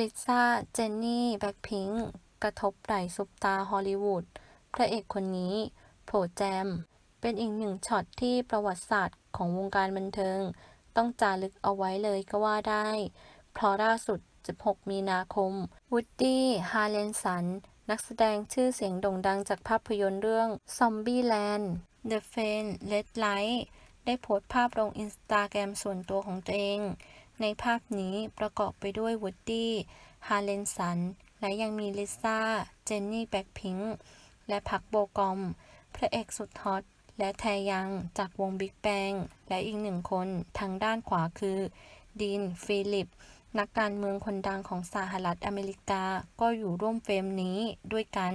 ลิซ่า เจนนี่ แบล็คพิงค์กระทบไหล่ซุปตาร์ฮอลลีวูด พระเอกคนนี้โผล่แจม เป็นอีกหนึ่งช็อตที่ประวัติศาสตร์ของวงการบันเทิง ต้องจารึกเอาไว้เลยก็ว่าได้ เพราะล่าสุด 16 มีนาคม วูดดี้ ฮาร์เลนสัน นักแสดงชื่อเสียงโด่งดังจากภาพยนตร์เรื่อง Zombieland The f a n Red Light ได้โพสต์ภาพลงอินสตาแกรมส่วนตัวของตัวเอง ในภาพนี้ประกอบไปด้วยวูดดี้ ฮาร์เลนสัน และยังมีลิซ่า เจนนี่ แบ็คพิงค์ และพักโบกอม พระเอกสุดฮอต และแทยังจากวงบิ๊กแบง และอีกหนึ่งคนทางด้านขวาคือดีนฟิลิป นักการเมืองคนดังของสหรัฐอเมริกา ก็อยู่ร่วมเฟรมนี้ด้วยกัน